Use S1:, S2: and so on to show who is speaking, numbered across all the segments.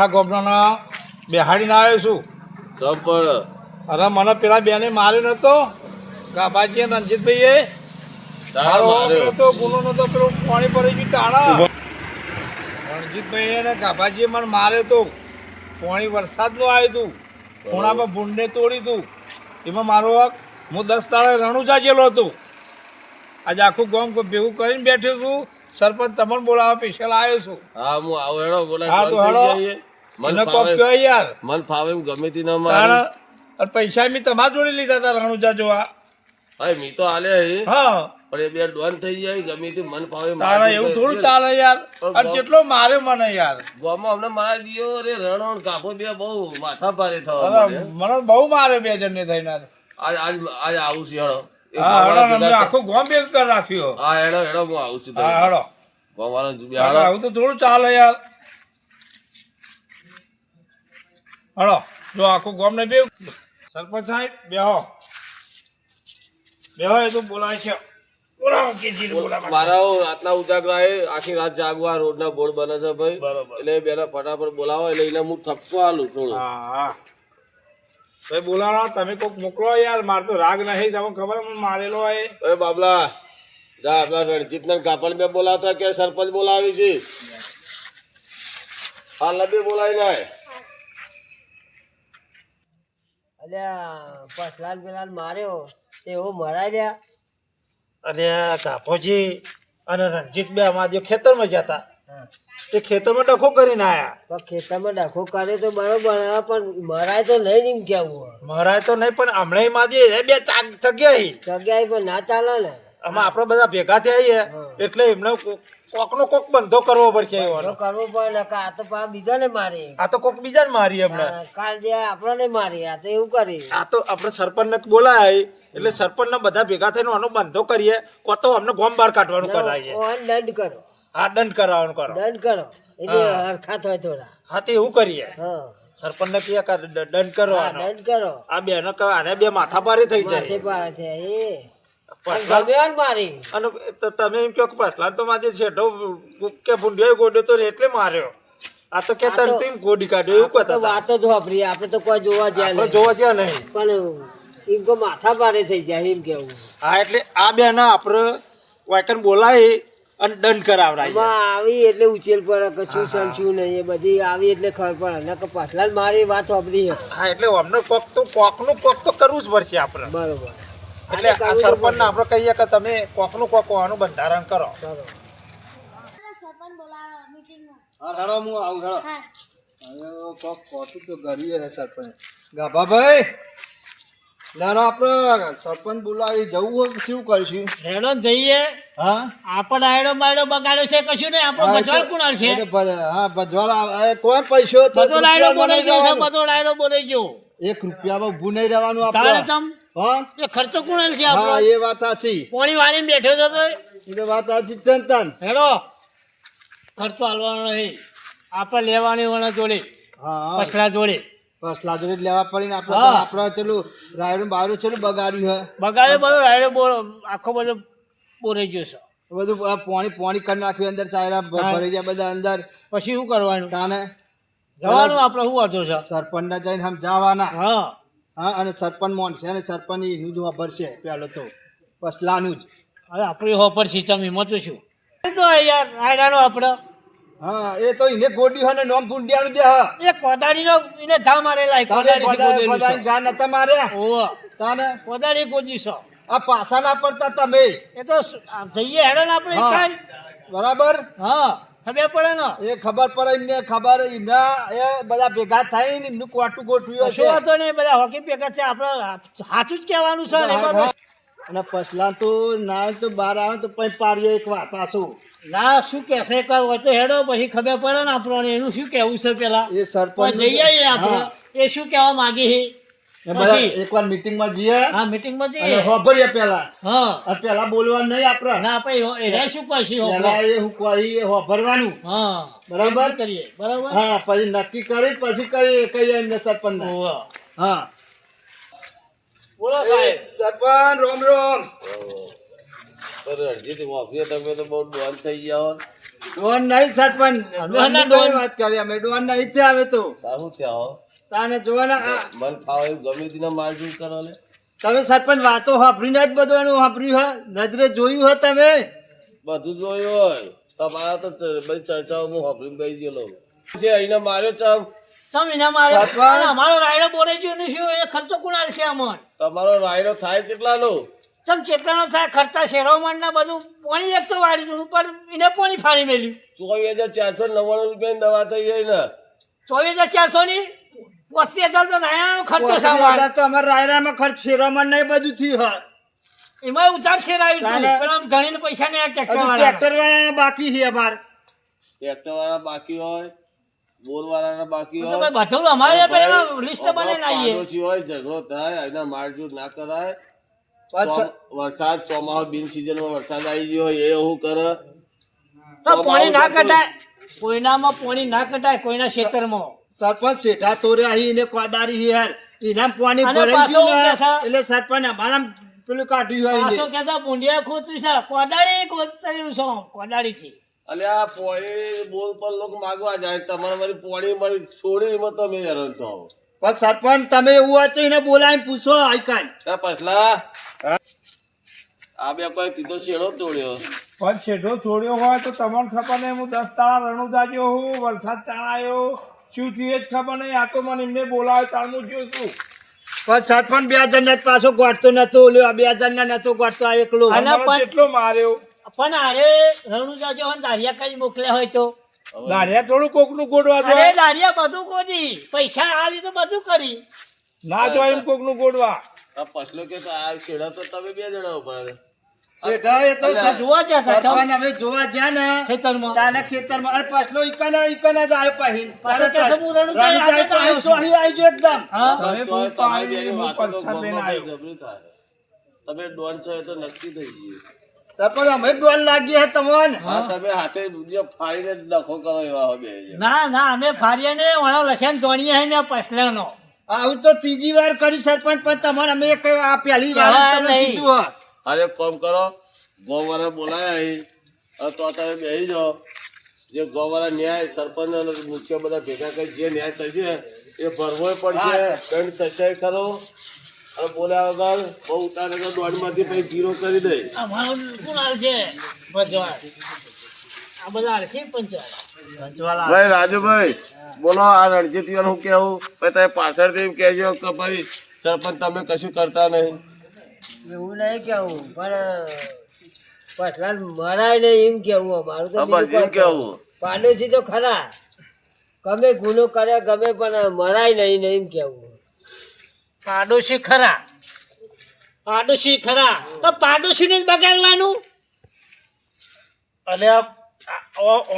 S1: આખા ગોમડાના બેહાડીને આવ્યો છું.
S2: ચંપડ
S1: અરે મને પેલા બેને માર્યો નતો. ગાભાજી અને રણજીતભાઈએ નતો ગુનો નતો પેલો પાણી પડી ગયું તાળા. રણજીતભાઈ અને ગાભાજીએ મને માર્યો તો. પાણી વરસાદનું આવ્યું હતું ખૂણામાં ભૂંડને તોડી હતું એમાં મારો હક. હું દસ તાળે રણું જેલો હતો. આજે આખું ગામ ભેગું કરીને બેઠો છું. સરપંચ તમને બોલાવવા સ્પેશિયલ આવ્યો છું.
S2: હા હું આવો હેડો બોલા
S1: હા તો હેડો.
S2: મન
S1: કોક
S2: ફાવે
S1: યાર.
S2: મન ફાવે એમ ગમે તે ન મારે.
S1: અને પૈસા મેં તમારા જોડે લીધા હતા રણુજા જોવા.
S2: હા મી તો આલે હે.
S1: હા.
S2: પણ એ બે ડોન થઈ જાય ગમે તે મન ફાવે
S1: તારા એવું થોડું ચાલે યાર. અને કેટલો મારે મને યાર.
S2: ગોમાં અમને મારા દિયો અરે રણોણ કાપો બે બહુ માથા ભારે થવા.
S1: મને બહુ મારે બે જણને થઈને
S2: આજ. આજ આજ આવું છે હેડો.
S1: આખો ગોમ બે કરી રાખ્યો.
S2: હા હેડો હેડો હું આવું છું
S1: હા
S2: હેડો.
S1: તારે
S2: બેહાડો
S1: આવું તો થોડું ચાલે યાર. હળો જો આખું ગામ ને બે સરપંચ સાહેબ બેહો. બેહો એ તો બોલાય છે. બોલાવો કેજીને બોલાવો.
S2: મારા રાતના ઉજાગરા એ આખી રાત જાગવા રોડના બોર્ડ બને છે ભાઈ. એટલે બેના ફટાફટ બોલાવો એટલે એને હું થપ્પો આલું થોડું
S1: ભાઈ બોલાવો તમે કોક મોકલો યાર મારે તો રાગ નહીં તમને ખબર મને મારેલો
S2: એ. બાબલા જા આપણા કાપડ બે બોલાવતા કે સરપંચ બોલાવી છે? હા લબી બોલાવી નાય.
S3: અલ્યા પસલાલ પેલાલ માર્યો તેઓ મરાઈ રહ્યા
S4: અને કાપોજી અને રણજીત બે અમારા ખેતરમાં જતા. તે ખેતરમાં ડખો કરીને આયા.
S3: ખેતરમાં ડખો કરે તો બરોબર પણ મરાય તો નહીં એમ કેવું
S4: મરાય તો નહીં પણ હમણાં માજી બે ચાક જગ્યાએ.
S3: જગ્યાએ પણ ના ચાલે ને.
S4: આમાં આપણે બધા ભેગા થયા છીએ એટલે એમને કોકનો કોક બંધો કરવો પડશે એવાનો.
S3: કરવું પડે ને આ તો પા બીજાને મારી.
S4: આ તો કોક બીજાને મારી
S3: આપણે કાલ જે આપણને મારી આ તો એવું કરી.
S4: આ તો આપણે સરપંચને બોલાય એટલે સરપંચને બધા ભેગા થઈને આનો બંધો કરીએ કો તો અમને ગોમ બહાર કાઢવાનું કરાવીએ
S3: દંડ કરો.
S4: આ દંડ કરાવવાનું કરો.
S3: દંડ કરો. એટલે હરખાત હોય થોડા.
S4: હા તે એવું કરીએ.
S3: સરપંચ
S4: ને કહે દંડ કરો
S3: હા, દંડ કરો.
S4: આ બેનો આને બે માથા પારી થઈ
S3: માથે
S4: જાય.
S3: પાસે છે એ. મારી.
S4: અને તમે એમ કહો પસલા તો માજે છેડો કે ભૂંડિયો ગોડ્યો તો એટલે માર્યો. આ તો કે
S3: આ
S4: ગોડી કાઢ્યો એવું કહેતા હતા.
S3: જ વાપરી આપણે તો કોઈ જોવા જ્યાં નહીં.
S4: જોવા જ્યાં નહીં.
S3: પણ એમ તો માથા ભારે થઈ જાય એમ કેવું
S4: હા એટલે આ બે ના આપણે વાયકન બોલાવી અને દંડ
S3: કરાવડાય આવી એટલે ઉછેર પડે કશું શું નહીં એ બધી આવી એટલે ખબર પડે. નકર પાછલા મારી વાત વાપરી
S4: હા એટલે અમને કોક તો કોકનું કોક તો કરવું જ પડશે આપણે.
S3: બરોબર.
S4: એટલે આ સરપંચને આપણે કહીએ કે તમે કોકનું કોક આનું બંધારણ કરો.
S3: બરોબર
S5: હું આવું હેડો. કોક ખોટું તો કરીએ હે સરપંચ. ગાભાભાઈ લેનો આપણે સરપંચ બોલાવી જવું હોય શું કરીશું?
S6: હેડો જઈએ.
S5: હા?
S6: આપણ આયડો બાયડો બગાડ્યો છે કશું નહીં આપણો
S5: એ
S6: કુણાલ છે
S5: હા ભજવાડા કોઈ પૈસો
S6: બધો ડાયડો બોલાઈ ગયો છે બધો ડાયડો બોલાઈ ગયો.
S5: એક રૂપિયામાં ઊભું નહીં રહેવાનું આપણે. હા?
S6: એ ખર્ચો કોણ છે
S5: હા એ વાત સાચી.
S6: પોણી વાળીને બેઠો છો તો
S5: એ તો વાત સાચી છે
S6: હેડો. ખર્ચો હાલવાનો નહીં. આપણે લેવાની વણા જોડે.
S5: હા.
S6: પછલા જોડે.
S5: પછલા જોડે લેવા પડીને આપણે આપણે ચેલું રાયડું બારું ચેલું બગાડ્યું હે.
S6: બગાડે બધો ડાયડો બોલો આખો બધો બોરાઈ ગયો છે.
S5: બધું પોણી પોણી કરી નાખ્યું અંદર ચાયરા ભરી ગયા બધા અંદર.
S6: પછી શું કરવાનું?
S5: તાને
S6: જવાનું આપણે શું વાંધો છે?
S5: સરપંચને જઈને સમજાવવાના
S6: હા.
S5: હા અને સરપંચ મોનશે અને સરપંચ એનું જ વાપરશે પેલો તો. પસલાનું જ.
S6: હવે આપણી હોપર છે તમે હિંમત શું? એ તો યાર આયડાનો આપણે.
S5: હા એ તો એને ગોડી હોય ને નોમ ગુંડિયાનું દે હા.
S6: એ કોદાળીનો એને ધા મારેલા
S5: કોદાળી
S6: કોદાળી
S5: ઘા
S6: છે.
S5: નતા માર્યા
S6: ઓ
S5: તાને
S6: કોદાળી ગોજી છો.
S5: આ પાસા ના પડતા તમે.
S6: એ તો જઈએ હેડો ને આપણે.
S5: બરાબર?
S6: હા. ખબર પડે ને?
S5: એ ખબર પડે એમને ખબર એમના એ બધા ભેગા થઈને એમનું કોટું ગોઠવ્યું છે
S6: વાંધો નહીં બધા હોકી ભેગા છે આપણે સાચું જ કહેવાનું છે ને
S5: અને પછલા તો ના તો બહાર આવે તો પછી પાડીએ એક વાર પાછું.
S6: ના શું કહેશે? એક વાર તો હેડો પછી ખબર પડે ને આપણને. એનું શું કહેવું છે પેલા?
S5: એ સરપંચ
S6: જઈએ આપણે. એ શું કહેવા માગી?
S5: એકવાર મીટિંગમાં જઈએ.
S6: હા મીટિંગમાં જઈએ.
S5: હોભરીએ પેલા
S6: હા.
S5: પેલા બોલવાનું નહીં આપણે.
S6: ના આપણે એ રહે પછી?
S5: પેલા એ હું એ હોભરવાનું.
S6: હા.
S5: બરાબર?
S6: કરીએ. બરાબર?
S5: હા પછી નક્કી કરી પછી કહીએ કહીએ એમને સરપંચ હા.
S6: બોલો સાહેબ.
S5: સરપંચ રોમ રોમ.
S2: તો રણજીત વાપરીએ તમે તો બહુ ડોન થઈ ગયા
S5: ડોન નહીં સરપંચ. ડોનની વાત કરી અમે ડોન નહીં આવે તો.
S2: શું હો.
S5: તાને જોવાના આ
S2: મન ફાવે એવું ગમે તેના મારઝૂડ કરો ને
S5: તમે સરપંચ વાતો સાંભળીને જ બધું એનું સાંભળ્યું હા? નજરે જોયું હોય તમે?
S2: બધું જોયું હોય. તમારા તો બધી ચર્ચાઓ હું સાંભળીને ગઈ ગયેલો છે. અહીંને માર્યો ચમ
S6: તમે એના મારે અમારો રાયડો બોલે ગયો ને શું? એ ખર્ચો કોણ આલશે અમોન
S2: તમારો રાયડો થાય કેટલાનો?
S6: ચમ ચેટલાનો થાય? ખર્ચા શેરોમણ ના બધું પોણી એક તો વાળી દીધું પણ એને પોણી ફાડી મેલ્યું.
S2: ચોવીસ હજાર ચારસો નવ્વાણું રૂપિયાની દવા થઈ ગઈ ને.
S6: ચોવીસ હજાર ચારસો ની પોત્રીસ હજાર તો રાયડાનો ખર્ચો
S5: પોત્રીસ તો અમારા રાયરામાં ખર્ચ શેરોમાં નહીં બધું થયું હે
S6: એમાં ઉધાર શેરાયું હતું પણ આમ ધણીને પૈસા ને ટ્રેક્ટર વાળા
S5: ટ્રેક્ટર વાળાને બાકી છે અમાર.
S2: ટ્રેક્ટર વાળા બાકી હોય બોર વાળાના બાકી હોય
S6: બધું અમારે લિસ્ટ
S2: હોય ઝઘડો થાય એના ના કરાય. વરસાદ ચોમાસા બિન સિઝનમાં વરસાદ આવી ગયો હોય એ એવું કરે?
S6: તો પાણી ના કટાય કોઈનામાં પાણી ના કટાય કોઈના ખેતરમાં
S5: સરપંચ શેઠા તોરે અહીં એને કોદારી છે યાર. એનામ પાણી ભરાઈ ગયું? એટલે સરપંચ અમારા પેલું કાઢ્યું હોય
S6: પાછો કેતા પુંડિયા ખોતરી છે. કોદાળી ખોતરી છો. કોદાળી થી
S2: આ પોળી બોલ પર લોક માગવા જાય. તમારે મારી પોળી મળી છોડી એમાં તમે હેરાન છો
S5: પણ સરપંચ તમે એવું હોય તો એને બોલાવીને પૂછો આઈકાન
S2: પછલા. આ બે કોઈ કીધો શેડો તોડ્યો.
S1: પણ શેડો છોડ્યો હોય તો તમારો સપાને હું દસ તાળા રણુદાજ્યો હું વરસાદ ચાણાયો. શું થયું જ ખબર નહીં. આ તો મને એમને બોલાવે તાળમું જોઉં છું
S5: પણ સરપંચ બે હજાર ને પાછો ગોઠતો નતો. ઓલ્યો આ બે હજાર ને નતો ગોઠતો આ એકલો.
S1: કેટલો માર્યો.
S6: પણ અરે રણુજા જો દારિયા કઈ મોકલ્યા હોય તો.
S1: દારિયા થોડું કોકનું ગોડવા
S6: અરે દારિયા બધું ગોડી પૈસા આલી તો બધું કરી.
S1: ના જો એમ કોકનું ગોડવા.
S2: આ પછલો કે તો આ છેડા તો તમે બે જણા ઊભા રહ્યા.
S5: શેઠા એ તો
S6: જોવા જતા
S5: સરપંચ હવે જોવા જ્યાં ને
S6: ખેતરમાં
S5: તાના ખેતરમાં અને પાછલો ઈકાના ઈકાના જ આવ્યો પાહીન.
S6: પાછો
S5: તરત જ.
S6: કે હું રણુજા
S5: રણુજા
S6: આગળ
S5: તો અહીં
S6: આવ્યો છું.
S5: ચોહી આવી ગયો એકદમ
S6: હા
S1: તમે
S2: તો
S1: પૂછતા હું
S2: વાતો
S1: લઈને આવ્યો.
S2: તમે ડોન એ તો નક્કી થઈ ગયું
S5: સરપંચ અમે ડોલ લાગી તમને
S2: તમે હાથે દુનિયા ફાડીને જ કરો એવા હો
S6: ના ના અમે ફારીએ ને વણો લસણ જોણીએ હે ને પસલાનો
S5: આવું તો ત્રીજી વાર કરી સરપંચ પણ તમારે અમે એક આ પહેલી વાર તમે. કીધું.
S2: અરે કોમ કરો. ગોવાળા બોલાયા અહીં. અને તો તમે બેસી જાઓ. જે ગોવાળા ન્યાય સરપંચ અને મુખ્ય બધા ભેગા કરી જે ન્યાય થશે એ ભરવો પડશે. દંડ થશે ખરો. અને બોલ્યા વગર બહુ ઉતારે તો દોડમાંથી પછી જીરો કરી દે. ભાઈ રાજુભાઈ બોલો આ રણજીત હું કેવું? ભાઈ તમે પાછળથી એમ કહેજો કે ભાઈ સરપંચ તમે કશું કરતા નહીં.
S3: એવું નહીં કેવું પણ પટલાલ મરાય નહીં એમ કેવું અમારું તો
S2: બસ એમ કેવું
S3: પાડોશી તો ખરા. ગમે ગુનો કરે ગમે પણ મરાય નહીં ને એમ કેવું
S6: પાડોશી ખરા. પાડોશી ખરા. તો પાડોશીને જ બગાડવાનું.
S4: અને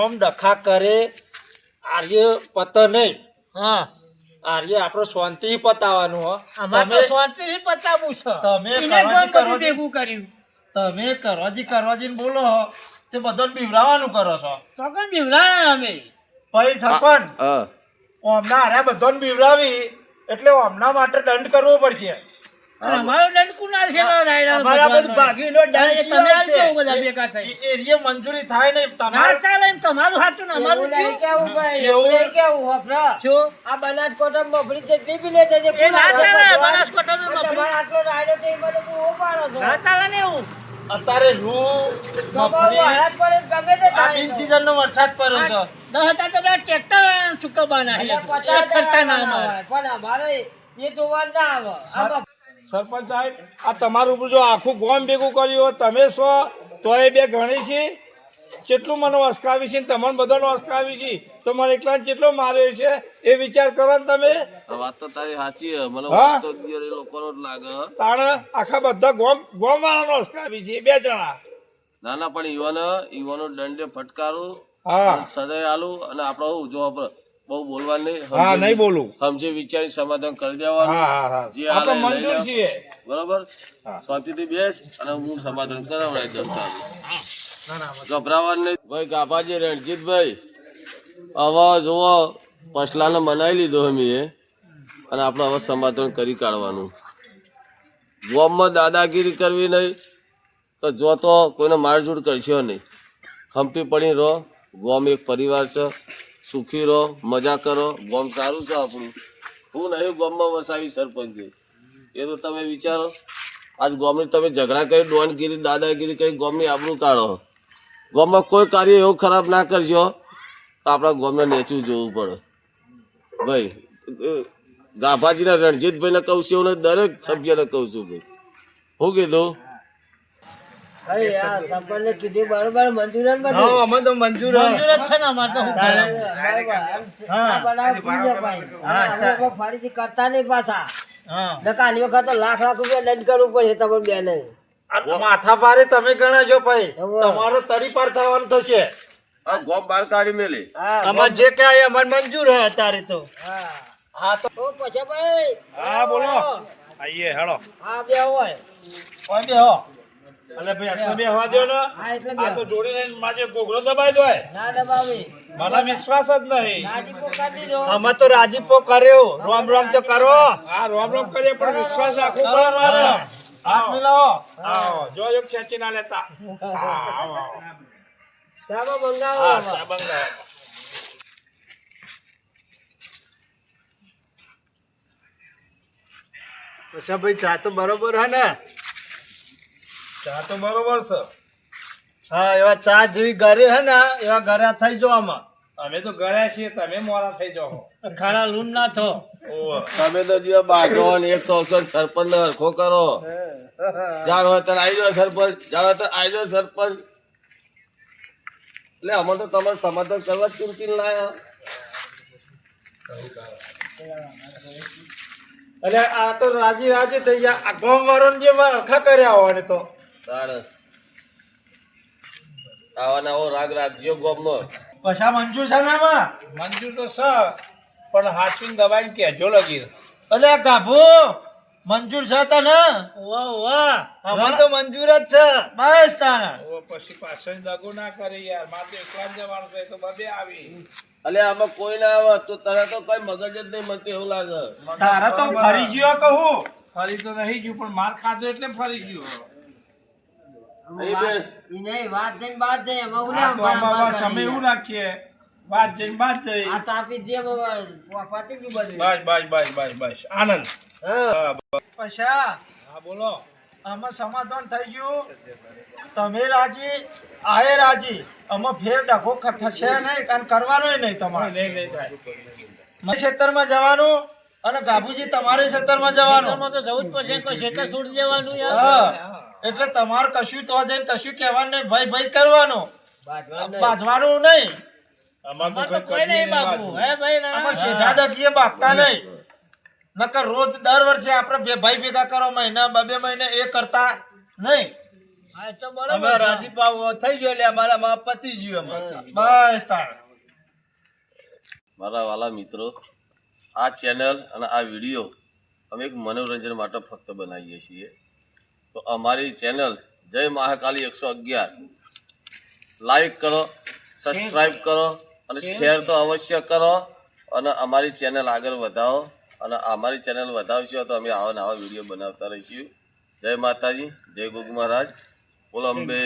S4: ઓમ દખા કરે આર્ય પત નહીં.
S6: હા.
S4: આર્ય આપણો શાંતિ પતાવવાનું હો.
S6: અમારે શાંતિ પતાવું છે.
S4: તમે
S6: બધું ભેગું કર્યું.
S4: તમે કરવાજી કરવાજી બોલો હો. તે બધાને બીવરાવાનું કરો છો.
S6: તો કઈ બીવડાયા અમે?
S4: પછી સરપંચ
S2: હા
S4: ઓમના હારે બધાને બીવરાવી એટલે ઓમના માટે દંડ કરવો પડશે.
S6: અમારો દંડ છે
S5: અમારા બધું ભાગીનો દંડ
S6: તમે
S5: સિવાય છે.
S6: આવજો બધા ભેગા થઈ
S4: મંજૂરી થાય નહીં
S6: ના ચાલે તમારું સાચું અમારું
S3: કેવું ભાઈ
S4: એવું?
S3: એવું કેવું હોફરા
S6: શું
S3: આ બનાસકોઠા મફળી જેટલી બી લેતા છે
S6: એ ના ચાલે
S3: આવે ભગવાન?
S6: બનાસકાંઠાનું
S3: આ
S6: મફળી.
S3: તમારો આટલો રાયડો છે એમાં તો બહુ પાડો છો
S6: ના ચાલે ને એવું
S4: અત્યારે રૂ બિન સિઝન નો વરસાદ પડ્યો છે
S6: દસ હજાર તો પેલા ટ્રેક્ટર ચૂકવવાના છે. ના.
S3: પણ અમારે એ જોવા ના આવે
S1: સરપંચ સાહેબ આ તમારું જો આખું ગોમ ભેગું કર્યું તમે છો તો એ બે ગણી છે. કેટલું મને અસકાવી છે તમને બધાને અસકાવી છે તો મને એકલા કેટલો માર્યો છે એ વિચાર કરો ને તમે.
S2: વાત તો તારી સાચી મને વાત તો એ લોકોનો જ લાગે.
S1: તાણ આખા બધા ગોમ ગોમ વાળાનો અસકાવી છે બે જણા.
S2: ના ના પણ યુવાનો યુવાનો દંડે ફટકારું
S1: હા.
S2: સદાય આલું અને આપણો જો આપણે બહુ બોલવાનું નહીં
S1: હા નહીં બોલું.
S2: સમજે વિચારી સમાધાન કરી દેવાનું.
S1: હા હા
S2: જે લઈ
S1: મંજૂર.
S2: બરોબર? શાંતિથી બેસ અને હું સમાધાન કરાવડાવી દઉં તારું. ગભરાવાનું નહીં. ભાઈ ગાભાજી રણજીતભાઈ હવે જુઓ પછલાને મનાવી લીધો અમે એ. અને આપણે હવે સમાધાન કરી કાઢવાનું. ગોમમાં દાદાગીરી કરવી નહીં તો જો તો કોઈને મારઝૂડ કરશો નહીં. હંપી પડી રહો. ગોમ એક પરિવાર છે. સુખી રહો, મજા કરો, ગોમ સારું છે આપણું. હું નહીં ગોમમાં વસાવી સરપંચે. એ તો તમે વિચારો. આજ ગોમની તમે ઝઘડા કરી, ડોનગીરી, દાદાગીરી કરી, ગોમની આપણું કાઢો. ગોમમાં કોઈ કાર્ય એવું ખરાબ ના કરજો તો આપણા ગોમને નેચું જોવું પડે. ભાઈ ગાભાજીના રણજીતભાઈને કહું છું અને દરેક સભ્યને કહું છું ભાઈ. શું કીધું
S3: ભાઈ યાર તમને કીધું બરોબર મંજૂર જ બધું.
S5: હા અમે તો મંજૂર
S6: મંજૂર જ છે ને અમારે તો
S3: બનાવ ભાઈ. કરતા નહીં પાછા. વખત તો લાખ લાખ રૂપિયા દંડ કરવું પડશે તમને બેને.
S4: આ માથા પારે તમે ગણાજો ભાઈ. તમારો તરી પાર થવાનું થશે.
S2: આ ગોમ કાઢી મેલી.
S5: અમાર જે કાંઈ અમાર મંજૂર હે અત્યારે તો.
S3: હા.
S4: હા તો
S3: ઓ પછી ભાઈ.
S1: હા બોલો. આઈએ હેડો
S3: હા બે હોય.
S1: કોઈ બે હો. અલે ભાઈ આટલો બે હવા દો ને આ તો જોડી લઈને માજે ગોગળો દબાઈ દો
S3: ના દબાવી.
S1: મને વિશ્વાસ જ નહીં.
S5: અમે તો રાજીપો કર્યો. રોમ રોમ તો કરો.
S1: હા રોમ રોમ કરીએ પણ વિશ્વાસ રાખવો પડે મારે
S4: હાથ મિલાવો.
S1: આવો જો જો ખેંચી ના લેતા. આવો, આવો.
S3: આમાં.
S5: પછી ભાઈ ચા તો બરોબર હે ને?
S1: ચા તો બરોબર છે.
S5: હા એવા ચા જેવી ઘરે હે ને એવા ઘરે થઈ જો આમાં.
S1: અમે તો ગયા છીએ તમે મોડા થઈ જાઓ.
S6: ખાડા લૂન ના થો.
S2: તમે તો જે બાજો ને એક તો સરપંચ ને હરખો કરો. જાણ હોય ત્યારે આવી જાઓ સરપંચ જાણો તો આવી જાઓ સરપંચ. એટલે અમે તો તમારે સમાધાન કરવા જ ચૂંટી લાયા.
S4: એટલે આ તો રાજી રાજી થઈ ગયા. આ ગામ વાળો જે અરખા કર્યા હોય તો.
S2: તાણ. આવા નવો રાગ રાખજો ગોમમાં
S4: પછા મંજૂર છે ને આમાં?
S1: મંજૂર તો છે પણ હાથીને દબાઈને કહેજો લગી.
S4: અલે ગાભુ મંજૂર છે તને?
S6: વાહ વાહ
S5: અમાર તો મંજૂર જ છે.
S4: બસ તાને
S1: ઓ પછી પાછળ દગો ના કરે યાર. માથે એકલા જવાનું છે તો બધે આવી.
S2: અલે આમાં કોઈ ના આવે તો તને તો કઈ મગજ જ નહીં મળતી એવું લાગે.
S4: તારા તો ફરી ગયો કહું.
S1: ફરી તો નહીં ગયું પણ માર ખાધો એટલે ફરી ગયું.
S3: નહીં વાત જઈને બાદ જઈએ. અમે ઉલે
S1: આ તો આમાં
S3: અમારા
S1: બસ અમે એવું રાખીએ. વાત જઈને બાદ જઈ
S3: આ તાપી દે બાબા ગયું બધું.
S1: બસ બસ બસ બસ બસ આનંદ.
S3: હા.
S1: હા, બસ.
S4: પછા
S1: હા બોલો.
S4: આમાં સમાધાન થઈ ગયું. તમે રાજી આયે રાજી. અમે ફેર ડખો થશે નહીં કારણ કરવાનો નહીં તમારે. ખેતરમાં જવાનું. અને ગાભુજી તમારે ખેતરમાં જવાનું.
S6: તો જવું જ પડશે કોઈ ખેતર છોડી દેવાનું યાર.
S4: એટલે તમારે કશું તો જઈને કશું કહેવાનું નહીં ભય ભય કરવાનો.
S3: બાજવાનું નહીં.
S1: અમારે તો કોઈ
S6: કોઈ નહીં બાબુ હે ભાઈ ના
S4: સીધા દકીએ બાપતા નહીં. નકર રોજ દર વર્ષે આપણે બે ભાઈ ભેગા કરો મહિના બે મહિને એ કરતા નહીં.
S5: અમે
S6: બરોબર
S5: થઈ ગયો એટલે અમારા માં પતી ગયું અમારે.
S4: બસ તાર.
S2: મારા વાલા મિત્રો આ ચેનલ અને આ વીડિયો અમે એક મનોરંજન માટે ફક્ત બનાવીએ છીએ. તો અમારી ચેનલ જય મહાકાલી એકસો અગિયાર. લાઈક કરો સબસ્ક્રાઈબ કરો અને શેર તો અવશ્ય કરો અને અમારી ચેનલ આગળ વધાવો અને અમારી ચેનલ વધાવશો તો અમે આવા નવા વીડિયો બનાવતા રહીશું. જય માતાજી જય ગોગ મહારાજ. બોલો અંબે.